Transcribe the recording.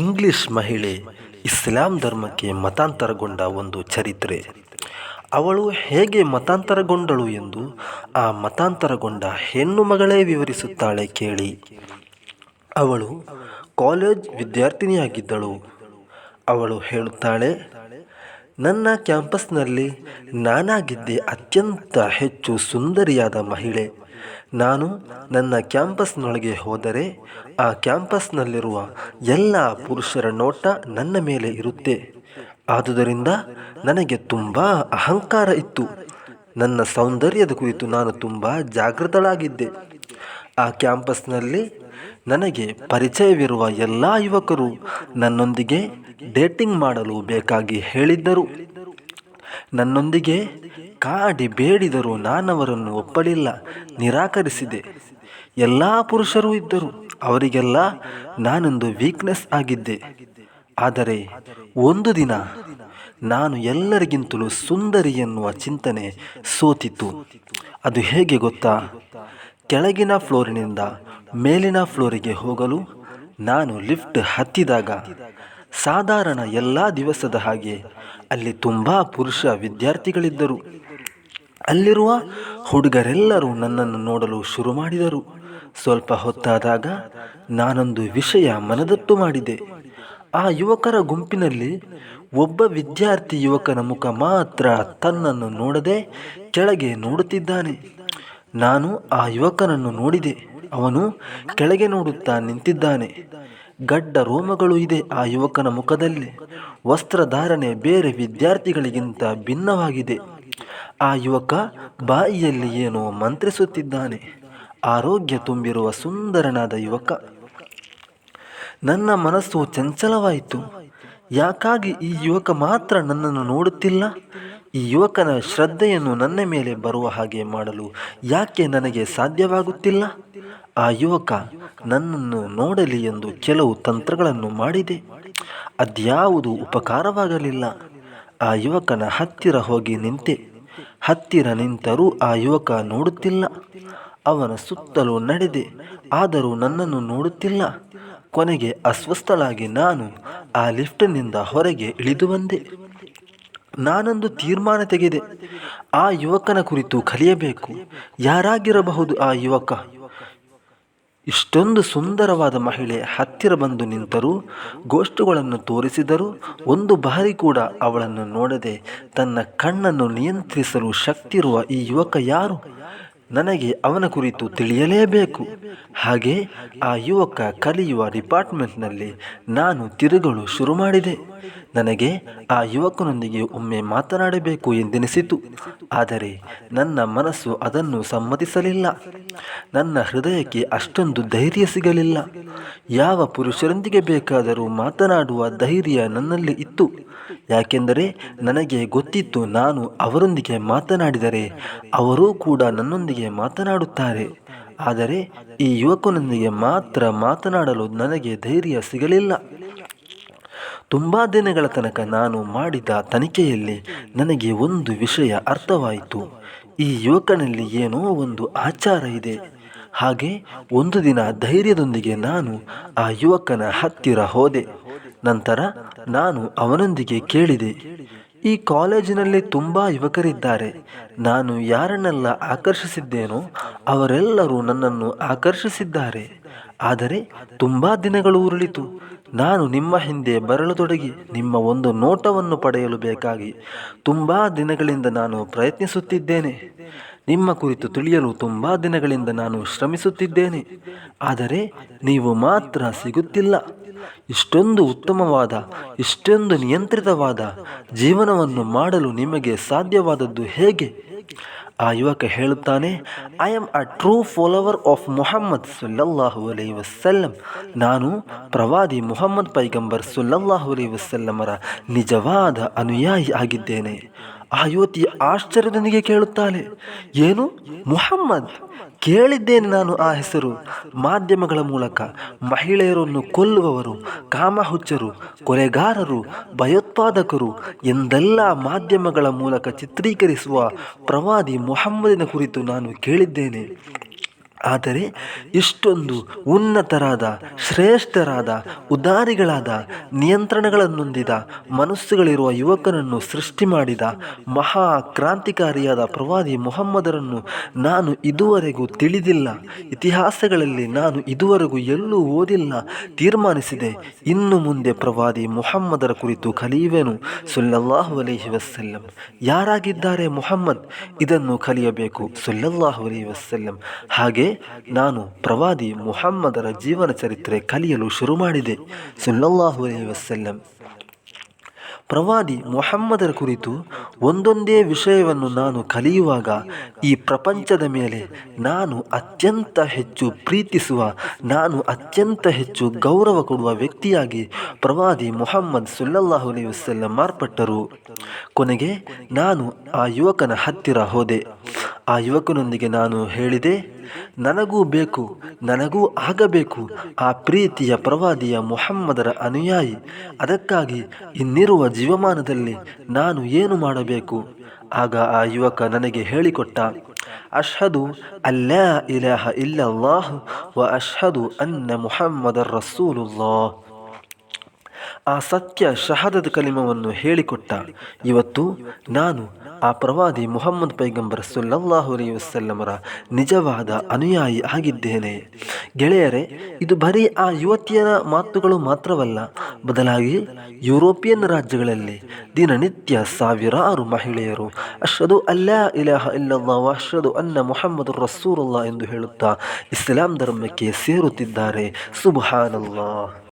English ಮಹಿಳೆ ಇಸ್ಲಾಂ ಧರ್ಮಕ್ಕೆ ಮತಾಂತರಗೊಂಡ ಒಂದು ಚರಿತ್ರೆ. ಅವಳು ಹೇಗೆ ಮತಾಂತರಗೊಂಡಳು ಎಂದು ಆ ಮತಾಂತರಗೊಂಡ ಹೆಣ್ಣು ಮಗಳೇ ವಿವರಿಸುತ್ತಾಳೆ ಕೇಳಿ. ಅವಳು ಕಾಲೇಜ್ ವಿದ್ಯಾರ್ಥಿನಿಯಾಗಿದ್ದಳು. ಅವಳು ಹೇಳುತ್ತಾಳೆ, ನನ್ನ ಕ್ಯಾಂಪಸ್ನಲ್ಲಿ ನಾನಾಗಿದ್ದೆ ಅತ್ಯಂತ ಹೆಚ್ಚು ಸುಂದರಿಯಾದ ಮಹಿಳೆ. ನಾನು ನನ್ನ ಕ್ಯಾಂಪಸ್ನೊಳಗೆ ಹೋದರೆ ಆ ಕ್ಯಾಂಪಸ್ನಲ್ಲಿರುವ ಎಲ್ಲ ಪುರುಷರ ನೋಟ ನನ್ನ ಮೇಲೆ ಇರುತ್ತೆ. ಆದುದರಿಂದ ನನಗೆ ತುಂಬ ಅಹಂಕಾರ ಇತ್ತು. ನನ್ನ ಸೌಂದರ್ಯದ ಕುರಿತು ನಾನು ತುಂಬ ಜಾಗೃತಳಾಗಿದ್ದೆ. ಆ ಕ್ಯಾಂಪಸ್ನಲ್ಲಿ ನನಗೆ ಪರಿಚಯವಿರುವ ಎಲ್ಲ ಯುವಕರು ನನ್ನೊಂದಿಗೆ ಡೇಟಿಂಗ್ ಮಾಡಲು ಬೇಕಾಗಿ ಹೇಳಿದ್ದರು. ನನ್ನೊಂದಿಗೆ ಕಾಡಿ ಬೇಡಿದರೂ ನಾನವರನ್ನು ಒಪ್ಪಲಿಲ್ಲ, ನಿರಾಕರಿಸಿದೆ. ಎಲ್ಲ ಪುರುಷರು ಇದ್ದರು, ಅವರಿಗೆಲ್ಲ ನಾನೊಂದು ವೀಕ್ನೆಸ್ ಆಗಿದ್ದೆ. ಆದರೆ ಒಂದು ದಿನ ನಾನು ಎಲ್ಲರಿಗಿಂತಲೂ ಸುಂದರಿ ಎನ್ನುವ ಚಿಂತನೆ ಸೋತಿತು ಅದು ಹೇಗೆ ಗೊತ್ತಾ? ಕೆಳಗಿನ ಫ್ಲೋರಿನಿಂದ ಮೇಲಿನ ಫ್ಲೋರಿಗೆ ಹೋಗಲು ನಾನು ಲಿಫ್ಟ್ ಹತ್ತಿದಾಗ ಸಾಧಾರಣ ಎಲ್ಲ ದಿವಸದ ಹಾಗೆ ಅಲ್ಲಿ ತುಂಬ ಪುರುಷ ವಿದ್ಯಾರ್ಥಿಗಳಿದ್ದರು. ಅಲ್ಲಿರುವ ಹುಡುಗರೆಲ್ಲರೂ ನನ್ನನ್ನು ನೋಡಲು ಶುರು ಮಾಡಿದರು. ಸ್ವಲ್ಪ ಹೊತ್ತಾದಾಗ ನಾನೊಂದು ವಿಷಯ ಮನದಟ್ಟು ಮಾಡಿದೆ. ಆ ಯುವಕರ ಗುಂಪಿನಲ್ಲಿ ಒಬ್ಬ ವಿದ್ಯಾರ್ಥಿ ಯುವಕನ ಮುಖ ಮಾತ್ರ ತನ್ನನ್ನು ನೋಡದೆ ಕೆಳಗೆ ನೋಡುತ್ತಿದ್ದಾನೆ. ನಾನು ಆ ಯುವಕನನ್ನು ನೋಡಿದೆ. ಅವನು ಕೆಳಗೆ ನೋಡುತ್ತಾ ನಿಂತಿದ್ದಾನೆ. ಗಡ್ಡ ರೋಮಗಳು ಇದೆ ಆ ಯುವಕನ ಮುಖದಲ್ಲಿ. ವಸ್ತ್ರಧಾರಣೆ ಬೇರೆ ವಿದ್ಯಾರ್ಥಿಗಳಿಗಿಂತ ಭಿನ್ನವಾಗಿದೆ. ಆ ಯುವಕ ಬಾಯಿಯಲ್ಲಿ ಏನೋ ಮಂತ್ರಿಸುತ್ತಿದ್ದಾನೆ. ಆರೋಗ್ಯ ತುಂಬಿರುವ ಸುಂದರನಾದ ಯುವಕ. ನನ್ನ ಮನಸ್ಸು ಚಂಚಲವಾಯಿತು. ಯಾಕಾಗಿ ಈ ಯುವಕ ಮಾತ್ರ ನನ್ನನ್ನು ನೋಡುತ್ತಿಲ್ಲ? ಈ ಯುವಕನ ಶ್ರದ್ಧೆಯನ್ನು ನನ್ನ ಮೇಲೆ ಬರುವ ಹಾಗೆ ಮಾಡಲು ಯಾಕೆ ನನಗೆ ಸಾಧ್ಯವಾಗುತ್ತಿಲ್ಲ? ಆ ಯುವಕ ನನ್ನನ್ನು ನೋಡಲಿ ಎಂದು ಕೆಲವು ತಂತ್ರಗಳನ್ನು ಮಾಡಿದೆ. ಅದ್ಯಾವುದು ಉಪಕಾರವಾಗಲಿಲ್ಲ. ಆ ಯುವಕನ ಹತ್ತಿರ ಹೋಗಿ ನಿಂತೆ. ಹತ್ತಿರ ನಿಂತರೂ ಆ ಯುವಕ ನೋಡುತ್ತಿಲ್ಲ. ಅವನ ಸುತ್ತಲೂ ನಡೆದೆ. ಆದರೂ ನನ್ನನ್ನು ನೋಡುತ್ತಿಲ್ಲ. ಕೊನೆಗೆ ಅಸ್ವಸ್ಥಳಾಗಿ ನಾನು ಆ ಲಿಫ್ಟ್ನಿಂದ ಹೊರಗೆ ಇಳಿದು ಬಂದೆ. ನಾನೊಂದು ತೀರ್ಮಾನ ತೆಗೆದೆ. ಆ ಯುವಕನ ಕುರಿತು ಕಲಿಯಬೇಕು. ಯಾರಾಗಿರಬಹುದು ಆ ಯುವಕ? ಇಷ್ಟೊಂದು ಸುಂದರವಾದ ಮಹಿಳೆ ಹತ್ತಿರ ಬಂದು ನಿಂತರೂ, ಗೋಷ್ಠುಗಳನ್ನು ತೋರಿಸಿದರೂ. ಒಂದು ಬಾರಿ ಕೂಡ ಅವಳನ್ನು ನೋಡದೆ ತನ್ನ ಕಣ್ಣನ್ನು ನಿಯಂತ್ರಿಸಲು ಶಕ್ತಿರುವ ಈ ಯುವಕ ಯಾರು? ನನಗೆ ಅವನ ಕುರಿತು ತಿಳಿಯಲೇಬೇಕು. ಹಾಗೆ ಆ ಯುವಕ ಕಲಿಯುವ ಡಿಪಾರ್ಟ್ಮೆಂಟ್ನಲ್ಲಿ ನಾನು ತಿರುಗಲು ಶುರು ಮಾಡಿದೆ ನನಗೆ ಆ ಯುವಕನೊಂದಿಗೆ ಒಮ್ಮೆ ಮಾತನಾಡಬೇಕು ಎಂದೆನಿಸಿತು. ಆದರೆ ನನ್ನ ಮನಸ್ಸು ಅದನ್ನು ಸಮ್ಮತಿಸಲಿಲ್ಲ. ನನ್ನ ಹೃದಯಕ್ಕೆ ಅಷ್ಟೊಂದು ಧೈರ್ಯ ಸಿಗಲಿಲ್ಲ. ಯಾವ ಪುರುಷರೊಂದಿಗೆ ಬೇಕಾದರೂ ಮಾತನಾಡುವ ಧೈರ್ಯ ನನ್ನಲ್ಲಿ ಇತ್ತು. ಯಾಕೆಂದರೆ ನನಗೆ ಗೊತ್ತಿತ್ತು ನಾನು ಅವರೊಂದಿಗೆ ಮಾತನಾಡಿದರೆ ಅವರೂ ಕೂಡ ನನ್ನೊಂದಿಗೆ ಮಾತನಾಡುತ್ತಾರೆ. ಆದರೆ ಈ ಯುವಕನೊಂದಿಗೆ ಮಾತ್ರ ಮಾತನಾಡಲು ನನಗೆ ಧೈರ್ಯ ಸಿಗಲಿಲ್ಲ. ತುಂಬ ದಿನಗಳ ತನಕ ನಾನು ಮಾಡಿದ ತನಿಖೆಯಲ್ಲಿ ನನಗೆ ಒಂದು ವಿಷಯ ಅರ್ಥವಾಯಿತು. ಈ ಯುವಕನಲ್ಲಿ ಏನೋ ಒಂದು ಆಚಾರ ಇದೆ. ಹಾಗೆ ಒಂದು ದಿನ ಧೈರ್ಯದೊಂದಿಗೆ ನಾನು ಆ ಯುವಕನ ಹತ್ತಿರ ಹೋದೆ. ನಂತರ ನಾನು ಅವನೊಂದಿಗೆ ಕೇಳಿದೆ. ಈ ಕಾಲೇಜಿನಲ್ಲಿ ತುಂಬ ಯುವಕರಿದ್ದಾರೆ. ನಾನು ಯಾರನ್ನೆಲ್ಲ ಆಕರ್ಷಿಸಿದ್ದೇನೋ ಅವರೆಲ್ಲರೂ ನನ್ನನ್ನು ಆಕರ್ಷಿಸಿದ್ದಾರೆ. ಆದರೆ ತುಂಬ ದಿನಗಳು ಉರುಳಿತು. ನಾನು ನಿಮ್ಮ ಹಿಂದೆ ಬರಲತೊಡಗಿ ನಿಮ್ಮ ಒಂದು ನೋಟವನ್ನು ಪಡೆಯಲು ಬೇಕಾಗಿ ತುಂಬ ದಿನಗಳಿಂದ ನಾನು ಪ್ರಯತ್ನಿಸುತ್ತಿದ್ದೇನೆ. ನಿಮ್ಮ ಕುರಿತು ತಿಳಿಯಲು ತುಂಬ ದಿನಗಳಿಂದ ನಾನು ಶ್ರಮಿಸುತ್ತಿದ್ದೇನೆ. ಆದರೆ ನೀವು ಮಾತ್ರ ಸಿಗುತ್ತಿಲ್ಲ. ಇಷ್ಟೊಂದು ಉತ್ತಮವಾದ, ಇಷ್ಟೊಂದು ನಿಯಂತ್ರಿತವಾದ ಜೀವನವನ್ನು ಮಾಡಲು ನಿಮಗೆ ಸಾಧ್ಯವಾದದ್ದು ಹೇಗೆ? ಆ ಯುವಕ ಹೇಳುತ್ತಾನೆ I am a true follower of Muhammad ಸುಲ್ಲಲ್ಲಾಹು ಅಲೈ ವಸಲ್ಲಂ ನಾನು ಪ್ರವಾದಿ ಮೊಹಮ್ಮದ್ ಪೈಗಂಬರ್ ಸುಲ್ಲಲ್ಲಾಹು ಅಲೈ ವಸಲ್ಲಮರ ನಿಜವಾದ ಅನುಯಾಯಿ ಆಗಿದ್ದೇನೆ. ಆ ಯುವತಿ ಆಶ್ಚರ್ಯದೊಂದಿಗೆ ಕೇಳುತ್ತಾಳೆ, ಏನು? ಮುಹಮ್ಮದ್, ಕೇಳಿದ್ದೇನೆ ನಾನು ಆ ಹೆಸರು. ಮಾಧ್ಯಮಗಳ ಮೂಲಕ ಮಹಿಳೆಯರನ್ನು ಕೊಲ್ಲುವವರು, ಕಾಮಹುಚ್ಚರು, ಕೊಲೆಗಾರರು, ಭಯೋತ್ಪಾದಕರು ಎಂದೆಲ್ಲ ಮಾಧ್ಯಮಗಳ ಮೂಲಕ ಚಿತ್ರೀಕರಿಸುವ ಪ್ರವಾದಿ ಮೊಹಮ್ಮದಿನ ಕುರಿತು ನಾನು ಕೇಳಿದ್ದೇನೆ. ಆದರೆ ಇಷ್ಟೊಂದು ಉನ್ನತರಾದ, ಶ್ರೇಷ್ಠರಾದ, ಉದಾರಿಗಳಾದ, ನಿಯಂತ್ರಣಗಳನ್ನೊಂದಿದ, ಮನಸ್ಸುಗಳಿರುವ ಯುವಕನನ್ನು ಸೃಷ್ಟಿ ಮಾಡಿದ ಮಹಾ ಕ್ರಾಂತಿಕಾರಿಯಾದ ಪ್ರವಾದಿ ಮೊಹಮ್ಮದರನ್ನು ನಾನು ಇದುವರೆಗೂ ತಿಳಿದಿಲ್ಲ. ಇತಿಹಾಸಗಳಲ್ಲಿ ನಾನು ಇದುವರೆಗೂ ಎಲ್ಲೂ ಓದಿಲ್ಲ. ತೀರ್ಮಾನಿಸಿದೆ, ಇನ್ನು ಮುಂದೆ ಪ್ರವಾದಿ ಮೊಹಮ್ಮದರ ಕುರಿತು ಕಲಿಯುವೆನು. ಸುಲ್ಲಲ್ಲಾಹು ಅಲೈಹಿ ವಸಲ್ಲಂ. ಯಾರಾಗಿದ್ದಾರೆ ಮೊಹಮ್ಮದ್? ಇದನ್ನು ಕಲಿಯಬೇಕು. ಸುಲ್ಲಲ್ಲಾಹು ಅಲೈಹಿ ವಸಲ್ಲಂ. ಹಾಗೆ ನಾನು ಪ್ರವಾದಿ ಮುಹಮ್ಮದರ ಜೀವನ ಚರಿತ್ರೆ ಕಲಿಯಲು ಶುರು ಮಾಡಿದೆ. ಸುಲ್ಲಲ್ಲಾಹು ಅಲೈಹಿ ವಸಲ್ಲಂ. ಪ್ರವಾದಿ ಮೊಹಮ್ಮದರ ಕುರಿತು ಒಂದೊಂದೇ ವಿಷಯವನ್ನು ನಾನು ಕಲಿಯುವಾಗ ಈ ಪ್ರಪಂಚದ ಮೇಲೆ ನಾನು ಅತ್ಯಂತ ಹೆಚ್ಚು ಪ್ರೀತಿಸುವ, ನಾನು ಅತ್ಯಂತ ಹೆಚ್ಚು ಗೌರವ ಕೊಡುವ ವ್ಯಕ್ತಿಯಾಗಿ ಪ್ರವಾದಿ ಮೊಹಮ್ಮದ್ ಸುಲ್ಲಲ್ಲಾಹು ಅಲೈಹಿ ವಸಲ್ಲಂ ಮಾರ್ಪಟ್ಟರು. ಕೊನೆಗೆ ನಾನು ಆ ಯುವಕನ ಹತ್ತಿರ ಹೋದೆ. ಆ ಯುವಕನೊಂದಿಗೆ ನಾನು ಹೇಳಿದೆ ನನಗೂ ಬೇಕು, ನನಗೂ ಆಗಬೇಕು ಆ ಪ್ರೀತಿಯ ಪ್ರವಾದಿಯ ಮೊಹಮ್ಮದರ ಅನುಯಾಯಿ. ಅದಕ್ಕಾಗಿ ಇನ್ನಿರುವ ಜೀವಮಾನದಲ್ಲಿ ನಾನು ಏನು ಮಾಡಬೇಕು? ಆಗ ಆ ಯುವಕ ನನಗೆ ಹೇಳಿಕೊಟ್ಟ ಅಷ್ಹದು ಅಲ್ಲಾ ಇಲಾಹ ಇಲ್ಲಲ್ಲಾಹ್ ವ ಅಷ್ಹದು ಅನ್ನ ಮುಹಮ್ಮದರ್ ರಸೂಲುಲ್ಲಾಹ್. ಆ ಸತ್ಯ ಶಹಾದದ ಕಲಿಮವನ್ನು ಹೇಳಿಕೊಟ್ಟ. ಇವತ್ತು ನಾನು ಆ ಪ್ರವಾದಿ ಮುಹಮ್ಮದ್ ಪೈಗಂಬರ್ ಸುಲ್ಲಲ್ಲಾಹು ಅಲೈ ವಸಲ್ಲಮರ ನಿಜವಾದ ಅನುಯಾಯಿ ಆಗಿದ್ದೇನೆ. ಗೆಳೆಯರೆ, ಇದು ಬರೀ ಆ ಯುವತಿಯರ ಮಾತುಗಳು ಮಾತ್ರವಲ್ಲ, ಬದಲಾಗಿ ಯುರೋಪಿಯನ್ ರಾಜ್ಯಗಳಲ್ಲಿ ದಿನನಿತ್ಯ ಸಾವಿರಾರು ಮಹಿಳೆಯರು ಅಷ್ಟದು ಅಲ್ಲಾ ಇಲಾಹ ಇಲ್ಲಲ್ಲಾ ಅಷ್ಟದು ಅನ್ನ ಮೊಹಮ್ಮದ್ ರಸೂರುಲ್ಲಾ ಎಂದು ಹೇಳುತ್ತಾ ಇಸ್ಲಾಂ ಧರ್ಮಕ್ಕೆ ಸೇರುತ್ತಿದ್ದಾರೆ. ಸುಬಹಾನಲ್ಲಾ